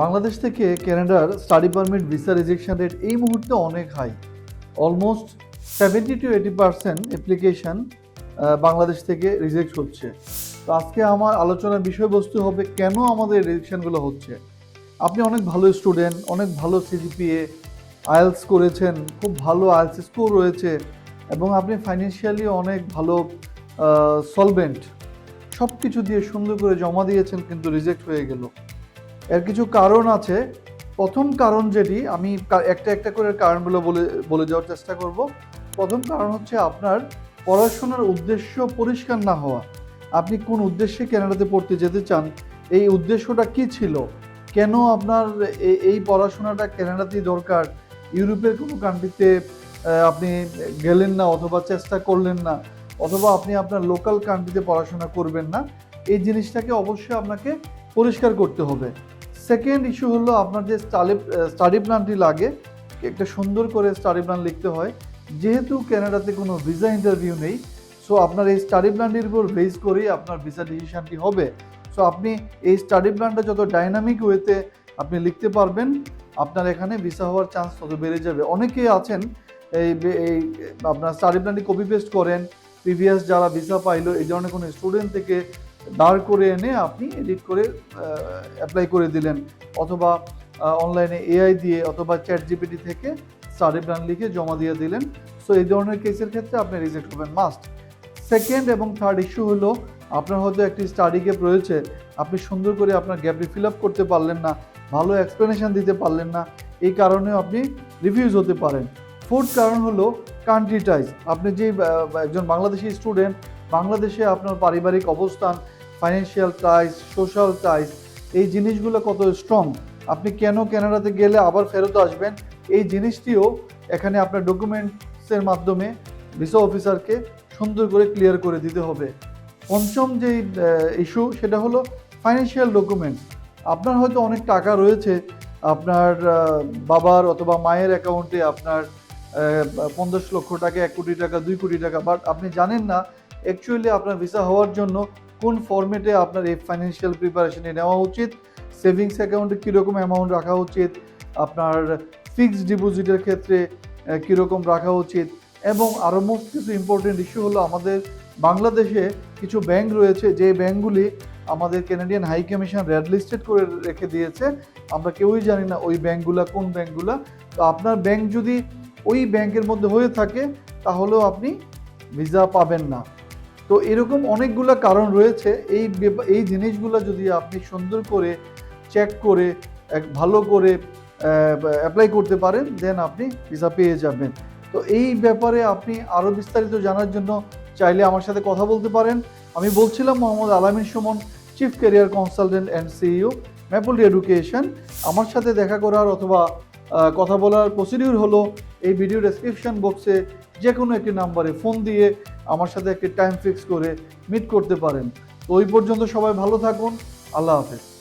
বাংলাদেশ থেকে কানাডার study permit visa rejection rate এই মুহূর্তে অনেক high almost seventy to eighty percent application Bangladesh থেকে রিজেক্ট হচ্ছে। তো আজকে আমার আলোচনার বিষয়বস্তু হবে কেন আমাদের রিজেকশনগুলো হচ্ছে? আপনি অনেক ভালো স্টুডেন্ট অনেক ভালো সিজিপিএ আইএলস করেছেন, খুব ভালো আইএলস স্কোর রয়েছে এবং আপনি ফাইন্যান্সিয়ালি অনেক ভালো সলভেন্ট সব কিছু দিয়ে সুন্দর করে জমা দিয়েছেন কিন্তু রিজেক্ট হয়ে গেল। এর কিছু কারণ আছে। প্রথম কারণ যেটি, আমি একটা একটা করে কারণগুলো বলে বলে যাওয়ার চেষ্টা করব। প্রথম কারণ হচ্ছে আপনার পড়াশোনার উদ্দেশ্য পরিষ্কার না হওয়া। আপনি কোন উদ্দেশ্যে কানাডাতে পড়তে যেতে চান, এই উদ্দেশ্যটা কি ছিল? কেন আপনার এই পড়াশোনাটা কানাডাতেই দরকার? ইউরোপের কোনো কান্ট্রিতে আপনি গেলেন না অথবা চেষ্টা করলেন না, অথবা আপনি আপনার লোকাল কান্ট্রিতে পড়াশোনা করবেন না, এই জিনিসটাকে অবশ্যই আপনাকে পরিষ্কার করতে হবে। সেকেন্ড ইস্যু হলো আপনার যে স্টাডি স্টাডি প্ল্যানটি লাগে, একটা সুন্দর করে স্টাডি প্ল্যান লিখতে হয়। যেহেতু কানাডাতে কোনো ভিসা ইন্টারভিউ নেই সো আপনার এই স্টাডি প্ল্যানটির উপর বেস করেই আপনার ভিসা ডিসিশনটি হবে। সো আপনি এই স্টাডি প্ল্যানটা যত ডাইনামিক ওয়েতে আপনি লিখতে পারবেন, আপনার এখানে ভিসা হওয়ার চান্স তত বেড়ে যাবে। অনেকেই আছেন, এই এই আপনার স্টাডি প্ল্যানটি কপি পেস্ট করেন প্রিভিয়াস যারা ভিসা পাইলো, এই ধরনের কোনো স্টুডেন্ট থেকে দাঁড় করে এনে আপনি এডিট করে অ্যাপ্লাই করে দিলেন। অথবা অনলাইনে এআই দিয়ে অথবা চ্যাট জিপিটি থেকে স্টাডি প্ল্যান লিখে জমা দিয়ে দিলেন। সো এই ধরনের কেসের ক্ষেত্রে আপনি রিজেক্ট হবেন মাস্ট সেকেন্ড এবং থার্ড ইস্যু হলো, আপনার হয়তো একটি স্টাডি গ্যাপ রয়েছে। আপনি সুন্দর করে আপনার গ্যাপটি ফিল আপ করতে পারলেন না, ভালো এক্সপ্লেনেশন দিতে পারলেন না, এই কারণেও আপনি রিফিউজ হতে পারেন। ফোর্থ কারণ হলো কান্ট্রি টাইজ আপনি যে একজন বাংলাদেশি স্টুডেন্ট বাংলাদেশে আপনার পারিবারিক অবস্থান ফাইন্যান্সিয়াল টাইজ সোশ্যাল টাইজ এই জিনিসগুলো কত স্ট্রং আপনি কেন ক্যানাডাতে গেলে আবার ফেরত আসবেন? এই জিনিসটিও এখানে আপনার ডকুমেন্টসের মাধ্যমে ভিসা অফিসারকে সুন্দর করে ক্লিয়ার করে দিতে হবে। পঞ্চম যে ইস্যু সেটা হলো ফাইন্যান্সিয়াল ডকুমেন্টস আপনার হয়তো অনেক টাকা রয়েছে, আপনার বাবার অথবা মায়ের অ্যাকাউন্টে আপনার পঞ্চাশ লক্ষ টাকা, এক কোটি টাকা, দুই কোটি টাকা। বাট আপনি জানেন না অ্যাকচুয়ালি আপনার ভিসা হওয়ার জন্য কোন ফরম্যাটে আপনার এই ফাইন্যান্সিয়াল প্রিপারেশনে নেওয়া উচিত সেভিংস অ্যাকাউন্টে কীরকম অ্যামাউন্ট রাখা উচিত, আপনার ফিক্সড ডিপোজিটের ক্ষেত্রে কীরকম রাখা উচিত, এবং আরও মোস্ট কিছু ইম্পর্টেন্ট ইস্যু হলো আমাদের বাংলাদেশে কিছু ব্যাংক রয়েছে, যে ব্যাংকগুলি আমাদের Canadian high commission red listed করে রেখে দিয়েছে। আমরা কেউই জানি না ওই ব্যাংকগুলা কোন ব্যাংকগুলা তো আপনার ব্যাংক যদি ওই ব্যাংকের মধ্যে হয়ে থাকে, তাহলেও আপনি ভিসা পাবেন না। তো এরকম অনেকগুলো কারণ রয়েছে। এই এই জিনিসগুলো যদি আপনি সুন্দর করে চেক করে, এক ভালো করে অ্যাপ্লাই করতে পারেন দেন আপনি ভিসা পেয়ে যাবেন। তো এই ব্যাপারে আপনি আরও বিস্তারিত জানার জন্য চাইলে আমার সাথে কথা বলতে পারেন। আমি বলছিলাম Mohammad Alamin Sumon chief career consultant and CEO Maple education আমার সাথে দেখা করার অথবা কথা বলার প্রসিডিউর হলো এই ভিডিও ডেসক্রিপশন বক্সে যে কোনো একটি নাম্বারে ফোন দিয়ে আমার সাথে একটি টাইম ফিক্স করে মিট করতে পারেন। তো ওই পর্যন্ত সবাই ভালো থাকুন। আল্লাহ হাফেজ।